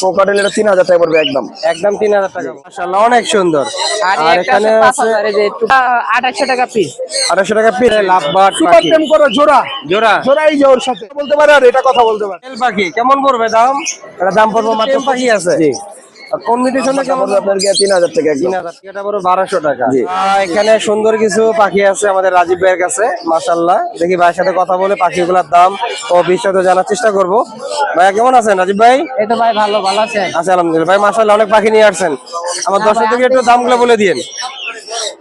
Cockatiel এটা তিন হাজার টাকা পড়বে একদম। একদম তিন হাজার টাকা। মাশাআল্লাহ অনেক সুন্দর। আর এখানে আছে আঠাশশো টাকা পিস টাকা পিস লাভবাট সুপার করো জোড়া। জোড়া। জোড়া জোর সাথে। বলতে পারে আর এটা কথা বলতে পারে। পাখি কেমন পড়বে দাম? এটা দাম পড়বে মাত্র পাখি আছে। জি আর কোন কেমন? আপনার টাকা একদম। তিন হাজার এটা বড় বারোশো টাকা। এখানে সুন্দর কিছু পাখি আছে আমাদের রাজীব ভাইয়ের কাছে মাশাল্লাহ দেখি ভাইয়ের সাথে কথা বলে পাখিগুলোর দাম ও বিস্তারিত জানার চেষ্টা করব। ভাইয়া কেমন আছেন রাজীব ভাই? এই তো ভাই ভালো ভালো আছেন? আচ্ছা আলহামদুলিল্লাহ। ভাই মাশাল্লাহ অনেক পাখি নিয়ে আসছেন। আমার দর্শকদেরকে একটু দামগুলো বলে দিন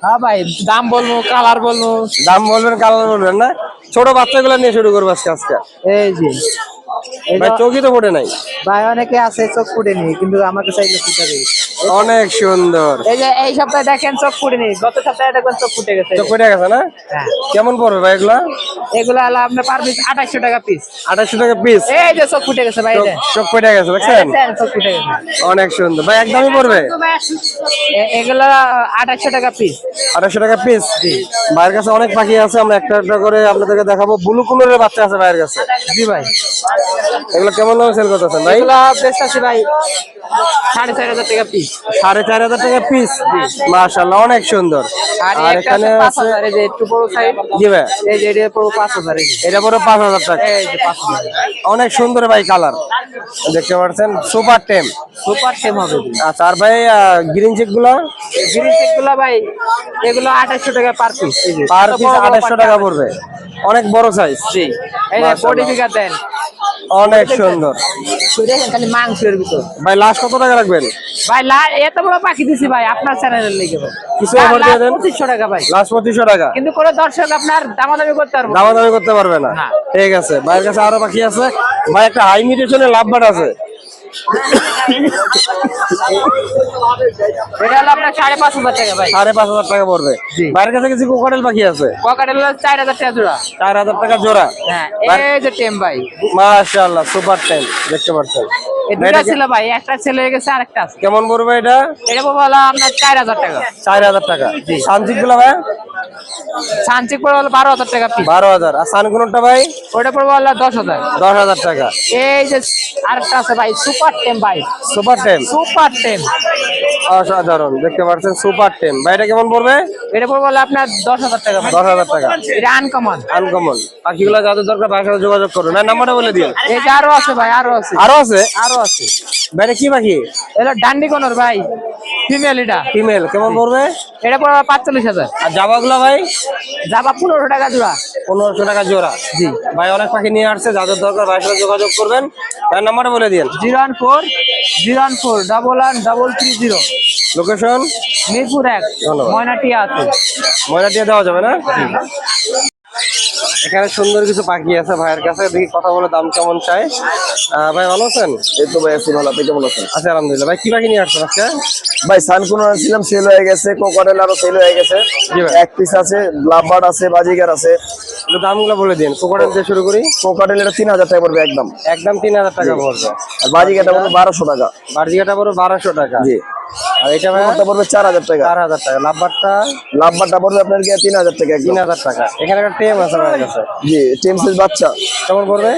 হ্যাঁ ভাই দাম বলব কালার বলব। দাম বলবেন কালার বলবেন না? ছোট বাচ্চাগুলো নিয়ে শুরু করব আজকে আজকে। এই এই ভাই, চোখই তো পড়ে নাই। ভাই, অনেকে আছে, চোখ ফুটেনি কিন্তু আমাকে চাইলে ফুটে দিয়েছে অনেক সুন্দর। এই যে এই সপ্তাহে দেখেন চোখ ফুটেনি গত সপ্তাহে দেখবেন চোখ ফুটে গেছে। চোখ পড়ে গেছে না? হ্যাঁ। কেমন পড়বে ভাই এগুলা? এগুলো হলো আপনার পার পিস আঠাশশো টাকা পিস আঠাশশো টাকা পিস এই যে চোখ ফুটে গেছে ভাই। চোখ পড়ে গেছে দেখছেন? চোখ ফুটে গেছে। অনেক সুন্দর। ভাই একদমই পড়বে? এগুলো আঠাশশো টাকা পিস আড়াইশো টাকা পিস ভাইয়ের কাছে অনেক পাখি আছে আমরা একটা একটা করে আপনাদেরকে দেখাবো। ব্লু কুলোরের বাচ্চা আছে ভাইয়ের কাছে। জি ভাই। এগুলো কেমন দামে সেল করতেছেন ভাই? এগুলো বেস্ট আছে ভাই সাড়ে চার হাজার টাকা পিস সাড়ে চার হাজার টাকা পিস মাশাল্লাহ অনেক সুন্দর। আর এখানে আছে পাঁচ আছে হাজার এই যে একটু বড় সাইজ জি ভাই। এই যে এটা পুরো পাঁচ হাজার এটা পরে পাঁচ হাজার টাকা। এই যে পাঁচ হাজার। অনেক সুন্দর ভাই কালার দেখতে পাচ্ছেন? সুপার টেম সুপার সেম হবে। আচ্ছা আর ভাই গ্রিন চেকগুলো? গ্রিন চেকগুলো ভাই এগুলো আঠাশশো টাকা পার পিস পার পিস আড়াইশো টাকা পড়বে। অনেক বড় সাইজ জি। এই বডি ফিগার দেন। অনেক সুন্দর। খালি মাংসের ভিতর। ভাই লাস্ট কত টাকা রাখবেন? ভাই এত বড় পাখি দিছি ভাই আপনার চ্যানেলের লেগে কিছু দিয়ে দেন। টাকা ভাই। লাস্ট টাকা? কিন্তু কোনো দর্শক আপনার দামাদামি করতে পারবে। দামাদামি করতে পারবে না। না। ঠিক আছে ভাইয়ের কাছে আরও পাখি আছে। ভাই একটা হাই মিউটেশনের লাভবাট আছে। এটা হলো আপনার সাড়ে পাঁচ হাজার টাকা ভাই। সাড়ে পাঁচ হাজার টাকা পড়বে। জি। কাছে কিছু কোকাটেল পাখি আছে? পকেট হলো চার হাজার টাকা জোড়া। চার হাজার টাকা জোড়া। হ্যাঁ এই যে টেম ভাই। মাশাআল্লাহ সুপার টেন দেখতে পাচ্ছেন। দুটা ছিল ভাই একটা ছেলে হয়ে গেছে আরেকটা আছে। কেমন পড়বে এটা? এটা পড়বে আপনার চার হাজার টাকা। চার হাজার টাকা। সানচিকগুলো ভাই সানচিক পড়বে হলো বারো হাজার টাকা পিস বারো হাজার। আর সানগুলোটা ভাই? ওটা পড়বে হলো দশ হাজার। দশ হাজার টাকা। এই যে আরেকটা আছে ভাই সুপার টেম ভাই। সুপার টেন সুপার টেম। অসাধারণ দেখতে পাচ্ছেন সুপার টেন ভাই এটা কেমন পড়বে? এটা পড়বে হলো আপনার দশ হাজার টাকা দশ হাজার টাকা। এটা আনকমন আনকমন পাখিগুলো যাদের দরকার ভাইয়ের সাথে যোগাযোগ করুন। না নাম্বারটা বলে দিন এই যে আরও আছে ভাই আরও আছে। আরও আছে? আরও আছে। ভাই কি পাখি? এটা ডান্ডি কোনর ভাই। ফিমেল এটা? ফিমেল কেমন পড়বে? এটা পড়বে পাঁচচল্লিশ হাজার। আর জাবাগুলো ভাই? যাবা পনেরো টাকা জোড়া। পনেরোশো টাকা জোড়া। জি। ভাই অনেক পাখি নিয়ে আসছে যাদের দরকার ভাইয়ের সাথে যোগাযোগ করবেন। ভাই নাম্বারটা বলে দিন zero one four zero one four double one double three zero. Location Mirpur এক। ময়নাটিয়া আছে। ময়না দিয়ে দেওয়া যাবে না? এখানে সুন্দর কিছু পাখি আছে ভাইয়ের কাছে দেখি কথা বলে দাম কেমন চাই। ভাই ভালো আছেন? এই তো ভাই আছি ভালো আপনি কেমন আছেন? আচ্ছা আলহামদুলিল্লাহ। ভাই কি পাখি নিয়ে আসছেন আজকে? ভাই সানকুন আনছিলাম সেল হয়ে গেছে কোকাটেল আরও সেল হয়ে গেছে। এক পিস আছে লাভবার্ড আছে বাজিগার আছে। দামগুলো বলে দিন কোকোডেল দিয়ে শুরু করি। কোকাটেল এটা তিন হাজার টাকা পড়বে একদম। একদম তিন হাজার টাকা পড়বে। আর বাজিগারটা পড়বে বারোশো টাকা। বার্জিকাটা পড়বে বারোশো টাকা। জি। আর এটা পড়বে চার হাজার টাকা। চার হাজার টাকা। লাভবারটা লাভবারটা পড়বে আপনার তিন হাজার টাকা তিন হাজার টাকা। এখানে একটা টেম আছে কাছে। জি বাচ্চা। কেমন পড়বে?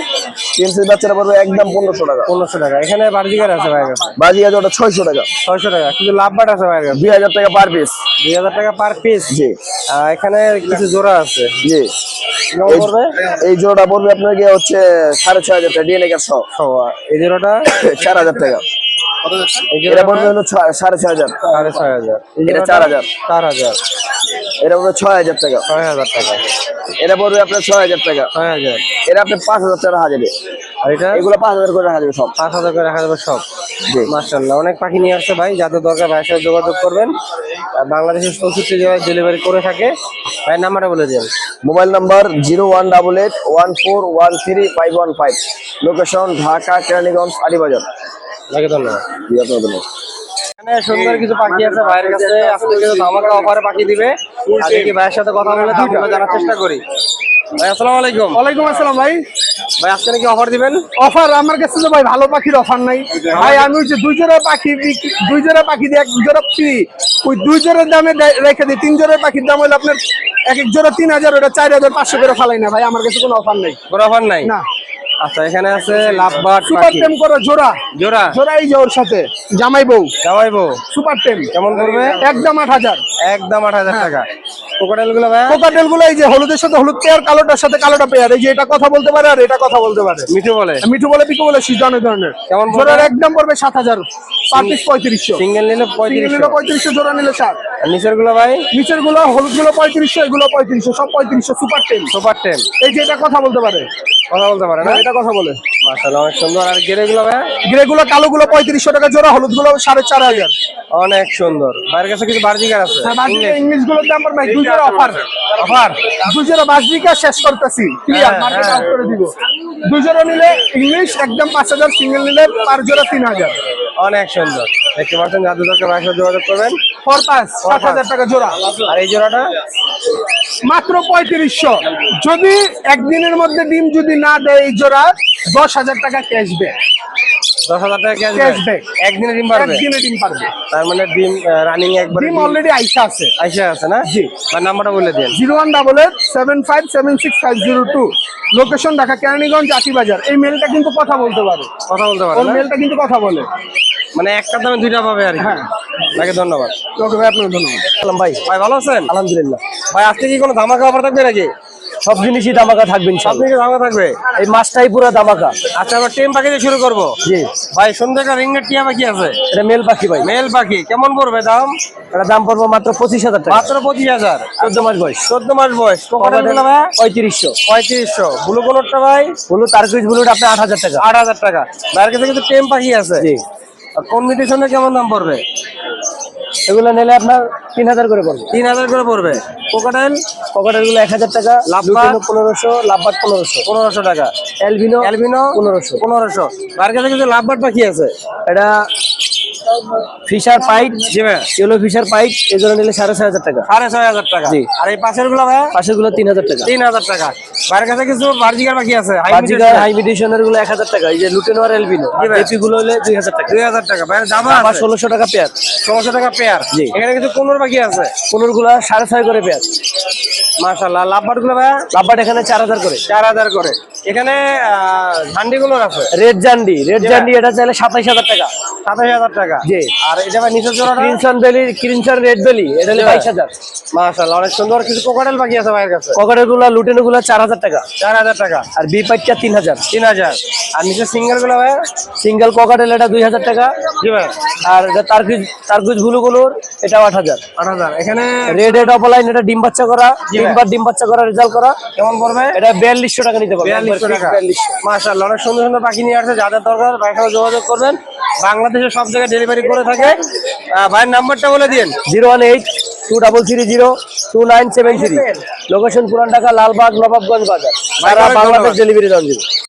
বাচ্চাটা পড়বে একদম পনেরোশো টাকা। পনেরোশো টাকা। এখানে বার্জিকার আছে ভাইয়ের কাছে। বাজিগার ওটা ছয়শো টাকা। ছয়শো টাকা। কিন্তু লাভবাট আছে ভাইয়ের কাছে। দুই হাজার টাকা পার পিস দুই হাজার টাকা পার পিস জি। এখানে কিছু জোড়া আছে। জি। এই- এই জোড়াটা পড়বে আপনার গিয়ে হচ্ছে সাড়ে ছয় হাজার টাকা ডিএনএ এই জোড়াটা? চার হাজার টাকা। এটা পড়বে হলো ছয়- সাড়ে ছয় হাজার সাড়ে ছয় হাজার এটা চার হাজার। চার হাজার এটা পড়বে ছয় হাজার টাকা। ছয় হাজার টাকা। এটা পড়বে আপনার ছয় হাজার টাকা। ছয় হাজার এটা আপনার পাঁচ হাজার টাকা হাজারে আর এটা? এগুলো পাঁচ হাজার করে হাজারে সব। পাঁচ হাজার করে রাখা যাবে সব। মার্শাল্লাহ অনেক পাখি নিয়ে আসছে ভাই যাদের দরকার ভাইয়ের সাথে যোগাযোগ করবেন। আর বাংলাদেশের চৌষট্টি জায়গায় ডেলিভারি করে থাকে। ভাইয়ের নাম্বারটা বলে দিন। Mobile number zero one double eight one four one three five one five. Location Dhaka Keraniganj Aribazar লাগে ধন্যবাদ জি আপনার ধন্যবাদ এখানে সুন্দর কিছু পাখি আছে ভাইয়ের কাছে আজকে কিন্তু ধামাকা অফারে পাখি দিবে। আর ভাইয়ের সাথে কথা বলে দামগুলো জানার চেষ্টা করি। ভাই আসসালামু আলাইকুম। ওয়ালাইকুম আসসালাম ভাই। ভাই আজকে নাকি অফার দিবেন? অফার আমার কাছে তো ভাই ভালো পাখির অফার নাই। ভাই আমি হচ্ছে দুই জোড়া পাখি দুই জোড়া পাখি দিয়ে এক জোড়া ফ্রি ওই দুই জোড়ার দামে রেখে দিই। তিন জোড়ার পাখির দাম হলো আপনার এক এক জোড়া তিন হাজার ওটা চার হাজার পাঁচশো করে ফালাই না। ভাই আমার কাছে কোনো অফার নাই। কোনো অফার নাই? না। আচ্ছা এখানে আছে লাভবার্ড সুপার টেম করা জোড়া। জোড়া? জোড়া এই যে ওর সাথে জামাই বউ। জামাইবো সুপার টেম কেমন করবে একদম আট হাজার। একদম আট হাজার টাকা। কোকোডাইলগুলো ভাই কোকাটেলগুলো এই যে হলুদের সাথে হলুদ পেয়ার কালোটার সাথে কালোটা পেয়ার। এই যে এটা কথা বলতে পারে আর এটা কথা বলতে পারে। মিঠু বলে। মিঠু বলে পিকো বলে অনেক ধরনের কেমন জোড়ার একদম পড়বে সাত হাজার। পার পিস পঁয়ত্রিশশো। সিঙ্গেল নিলে পঁয়ত্রিশশো নিলে পঁয়ত্রিশশো। জোড়া নিলে আর নিচেরগুলো ভাই? নিচেরগুলো হলুদগুলো পঁয়ত্রিশশো এগুলো পঁয়ত্রিশশো সব পঁয়ত্রিশশো সুপার টেন সুপার টেন এই যে এটা কথা বলতে পারে। কথা বলতে পারে না? না, এটা কথা বলে। অনেক সুন্দর। আর গেরে গুলো ভাই? গ্রে গুলো কালো গুলো পঁয়ত্রিশশো টাকা জোড়া হলুদগুলো সাড়ে চার হাজার। অনেক সুন্দর। বাইরের কাছে কিছু বার্জিকার আছে? ইংলিশগুলোর দাম পড়বে দুই জোড়া অফার অফার দুই জোড়া বাসবিকা শেষ করতেছি। ক্লিয়ার হ্যাঁ, মার্কেট হ্যাঁ। আউট করে দিব। দুই জোড়া নিলে ইংলিশ একদম পাঁচ হাজার সিঙ্গেল নিলে পার জোড়া তিন হাজার। অনেক সুন্দর। দেখতে পাচ্ছেন যাদের দরকার সাথে যোগাযোগ করবেন। ফোর পাঁচ সাত হাজার টাকা জোড়া। আর এই জোড়াটা? মাত্র পঁয়ত্রিশশো। যদি একদিনের মধ্যে ডিম যদি না দেয় এই জোড়া দশ হাজার টাকা ক্যাশব্যাক দশ হাজার টাকা একদিনে ডিম পারবে? একদিনে ডিম পারবে। তার মানে ডিম রানিং একবার ডিম অলরেডি আইসা আছে। আইসা আছে না? জি। আর নাম্বারটা বলে দিন। Zero one double eight seven five seven six five zero two. Location Dhaka Keraniganj Atibazar এই মেলটা কিন্তু কথা বলতে পারে। কথা বলতে পারে ওর মেলটা কিন্তু কথা বলে। মানে একটা দামে দুইটা পাবে আর হ্যাঁ। আপনাকে ধন্যবাদ। ওকে ভাই আপনাকে ধন্যবাদ। ভাই। ভাই ভালো আছেন? আলহামদুলিল্লাহ। ভাই আজকে কি কোনো ধামাকা অফার থাকবে নাকি? সব জিনিসই দামাকা থাকবে সব। থেকে ধামাকা থাকবে? এই মাছটাই পুরো দামাকা। আচ্ছা আমরা টেম পাখি দিয়ে শুরু করব? জি। ভাই সুন্দর একটা টিয়া পাখি আছে। এটা মেল পাখি ভাই। মেল পাখি। কেমন পড়বে দাম? এটা দাম পড়ব মাত্র পঁচিশ হাজার টাকা। মাত্র পঁচিশ হাজার। চোদ্দ মাস বয়স। চোদ্দ মাস বয়স। কোকাটেলগুলো ভাই পঁয়ত্রিশশো। পঁয়ত্রিশশো। ব্লু কোনটা ভাই? হলুদ তারকুইজ বুলুট আপনার আট হাজার টাকা। আট হাজার টাকা। বাইরের কাছে কিন্তু টেম পাখি আছে। জি। কম্পিটিশনে কেমন দাম পড়বে? এগুলো নিলে আপনার তিন হাজার করে পড়বে। তিন হাজার করে পড়বে। কোকাটাইল কোকাটাইলগুলো এক হাজার টাকা লাভবার্ড? পনেরোশো লাভবাট পনেরোশো। পনেরোশো টাকা। এলভিনো এলভিনো পনেরোশো। পনেরোশো। আর কাছে কিন্তু লাভবার্ড পাখি আছে। এটা ফিশার ভাই ইয়েলো ফিশার পাইট এগুলো নিলে সাড়ে ছয় হাজার টাকা। সাড়ে ছয় হাজার টাকা। জি। আর এই পাশেরগুলো ভাই পাশেরগুলো তিন হাজার টাকা। তিন হাজার টাকা। বাইরের কাছে কিছু বার্জিকার বাকি আছে? মিডিশনেরগুলো এক হাজার টাকা। এই যে লুটেনো আর এলভিনো জি ভাই। এপি গুলো হলে দুই হাজার টাকা। দুই হাজার টাকা। বাইরে দাম আছে? ষোলোশো টাকা পেয়ার। ষোলোশো টাকা পেয়ার। জি। এখানে কিছু কোনোর বাকি আছে? পনেরো গুলা সাড়ে ছয় করে পেয়ার। মাশাল্লাহ লাভবার্ডগুলো লাভবাট এখানে চার হাজার করে। চার হাজার করে। এখানে ঝান্ডি গুলোর আছে? রেড জান্ডি রেড জান্ডি এটা চাইলে সাতাইশ হাজার টাকা। সাতাশ হাজার টাকা? জি। আর এটা ভাই নিচের জোড়াটা? ক্রিনসন বেলি ক্রিনসন রেড বেলি এটা হলে বাইশ হাজার। মাশাল্লাহ অনেক সুন্দর। কিছু কোকাটেল পাখি আছে ভাইয়ের কাছে? পকেটেরগুলা লুটেনো গুলা চার হাজার টাকা। চার হাজার টাকা। আর বি পাইটটা তিন হাজার। তিন হাজার। আর নিচে সিঙ্গেলগুলো ভাই সিঙ্গেল ককাটেল এটা দুই হাজার টাকা। জি ভাই। আর এটা তারকুজ তারকুজ ব্লু গুলোর এটা আট হাজার। আট হাজার। এখানে রেড এড অফলাইন এটা ডিম বাচ্চা করা। তিনবার ডিম বাচ্চা করা রেজাল্ট করা। কেমন পড়বে? এটা বিয়াল্লিশশো টাকা নিতে পারবে। বিয়াল্লিশশো টাকা। অনেক সুন্দর সুন্দর পাখি নিয়ে আসছে যাদের দরকার ভাইয়ের সাথে যোগাযোগ করবেন। বাংলাদেশের সব জায়গায় ডেলিভারি করে থাকে। ভাইয়ের নাম্বারটা বলে দিন zero one eight two double three zero two nine seven three. Location Puran Dhaka Lalbagh Nawabganj বাজার। সারা বাংলাদেশ ডেলিভারি দেওয়া